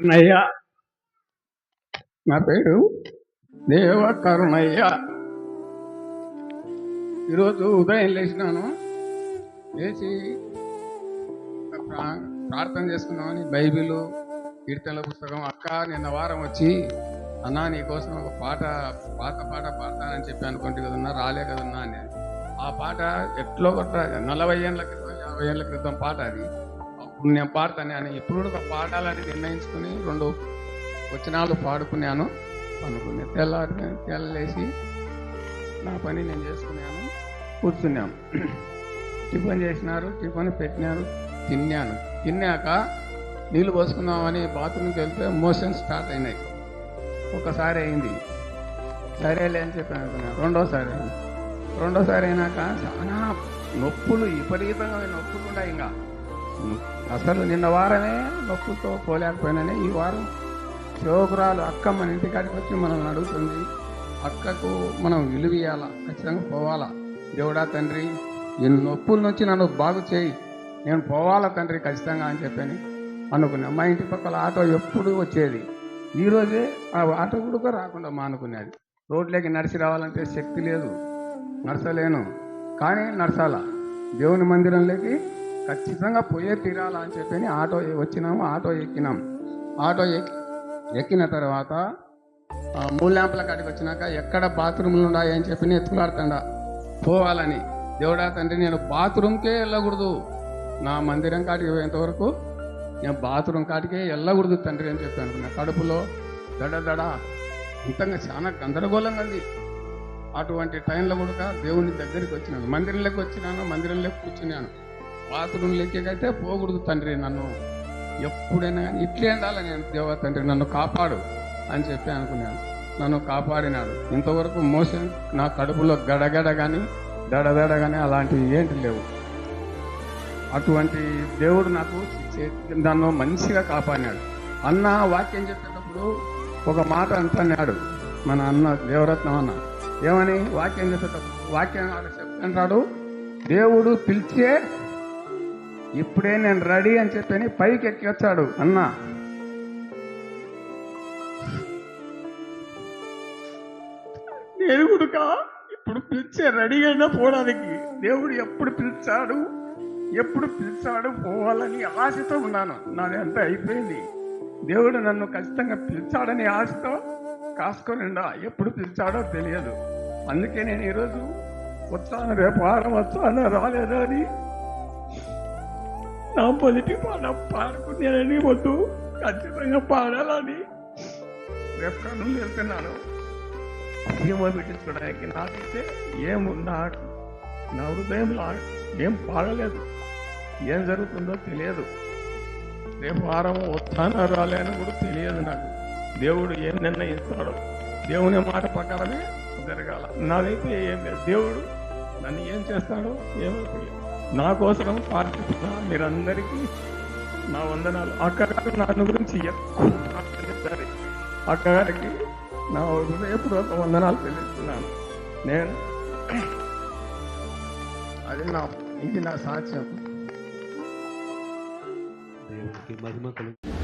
కరుణయ్య. నా పేరు దేవ కరుణయ్య. ఈరోజు ఉదయం లేచినాను. లేచి ప్రా- ప్రార్థన చేసుకుందామని బైబిల్ కీర్తనల పుస్తకం. అక్క నిన్న వారం వచ్చి అన్నా నీకోసం ఒక పాట పాత పాట పాడతానని చెప్పి అనుకుంటే కదన్నా రాలే కదన్నా అని. ఆ పాట ఎట్లో కొట్ట నలభై ఏళ్ళ క్రితం యాభై ఏళ్ళ క్రితం పాట అది. నేను పాడతాను. అని ఇప్పుడు కూడా పాడాలని నిర్ణయించుకుని రెండు వచనాలు పాడుకున్నాను. అనుకునే తెల్లారి తెల్లలేసి నా పని నేను చేసుకున్నాను. కూర్చున్నాను టిఫిన్ చేసినారు టిఫిన్ పెట్టినారు తిన్నాను. తిన్నాక నీళ్ళు పోసుకుందామని బాత్రూమ్కి వెళ్తే మోషన్ స్టార్ట్ అయినాయి. ఒకసారి అయింది. సరేలే అని చెప్పి అనుకున్నాను. రెండోసారి అయింది. రెండోసారి అయినాక చాలా నొప్పులు విపరీతంగా నొప్పులు ఉన్నాయి ఇంకా. అసలు నిన్న వారమే నొప్పుతో పోలేకపోయినానే ఈ వారం శివపురాలు అక్క మన ఇంటికాడికి వచ్చి మనల్ని అడుగుతుంది. అక్కకు మనం విలువ ఇవ్వాలా ఖచ్చితంగా పోవాలా? దేవుడా తండ్రి నేను నొప్పుల నుంచి నన్ను బాగు చేయి. నేను పోవాలా తండ్రి ఖచ్చితంగా అని చెప్పని అనుకున్నా మా ఇంటి పక్కల ఆటో ఎప్పుడు వచ్చేది. ఈరోజే ఆ ఆటో కూడా రాకుండా మానుకునేది రోడ్లోకి నడిచి రావాలంటే శక్తి లేదు. నడచలేను. కానీ నడచాలా? దేవుని మందిరంలోకి ఖచ్చితంగా పోయే తీరాలా అని చెప్పని ఆటో వచ్చినాము ఆటో ఎక్కినాం. ఆటో ఎక్కి ఎక్కిన తర్వాత ఆ, మూడు ల్యాంపుల కాడికి వచ్చినాక ఎక్కడ బాత్రూమ్లు ఉన్నాయని అని చెప్పి ఎత్తుకులాడుతాడా పోవాలని. దేవుడా తండ్రి నేను బాత్రూమ్కే వెళ్ళకూడదు. నా మందిరం కాడికి పోయేంతవరకు నేను బాత్రూమ్ కాడికే వెళ్ళకూడదు తండ్రి అని చెప్పి అనుకున్నా. కడుపులో దడ దడ. ఇంతంగా చాలా గందరగోళంగా ఉంది. అటువంటి టైంలో కూడా దేవుని దగ్గరికి వచ్చినాను. మందిరంలోకి వచ్చినాను మందిరంలోకి కూర్చున్నాను. బాత్రూంలోకి అయితే పోకూడదు తండ్రి నన్ను. ఎప్పుడైనా కానీ ఇట్లే ఉండాలి నేను దేవ తండ్రి నన్ను కాపాడు అని చెప్పి అనుకున్నాను. నన్ను కాపాడినాడు. ఇంతవరకు మోసం నా కడుపులో గడగడ కానీ దడదడ కానీ అలాంటివి ఏంటి లేవు. అటువంటి దేవుడు నాకు చే- నన్ను మంచిగా కాపాడినాడు. అన్న వాక్యం చెప్పేటప్పుడు ఒక మాట అంటున్నాడు మన అన్న దేవరత్నం అన్న. ఏమని? వాక్యం చెప్పేటప్పుడు వాక్యం ఆడ చెప్తుంటాడు దేవుడు పిలిచే ఇప్పుడే నేను రెడీ అని చెప్పని పైకి ఎక్కి వచ్చాడు అన్న. నేను కూడా ఇప్పుడు పిలిచే రెడీ అయినా పోవడానికి దేవుడు ఎప్పుడు పిలిచాడు? ఎప్పుడు పిలిచాడు పోవాలని ఆశతో ఉన్నాను. నాది ఎంత అయిపోయింది. దేవుడు నన్ను ఖచ్చితంగా పిలిచాడని ఆశతో కాసుకొని ఉండా ఎప్పుడు పిలిచాడో తెలియదు. అందుకే నేను ఈరోజు వచ్చాను రేపు వారం వచ్చాను రాలేదా అని నా మొదటి పాట పాడుకున్నానని వద్దు ఖచ్చితంగా పాడాలని రేపు కన్నులు వెళ్తున్నాను ఏమో పెట్టించుకోవడానికి నాకైతే ఏం నాకు నా హృదయంలో ఏం పాడలేదు ఏం జరుగుతుందో తెలియదు. రేపు వారం వస్తానో రాలేనో కూడా తెలియదు నాకు. దేవుడు ఏం నిర్ణయిస్తాడో దేవుని మాట ప్రకారమే జరగాల. నాదైతే ఏం లేదు. దేవుడు నన్ను ఏం చేస్తాడో ఏమో తెలియదు. నా కోసం ప్రార్థిస్తున్నా మీరందరికీ నా వందనాలు. అక్కగారు నన్ను గురించి ఎక్కువ అక్కగారికి నా హృదయపూర్వక వందనాలు తెలుస్తున్నాను నేను అది నా ఇది నా సాక్ష్యం. దేవుడికి మహిమ కలుగు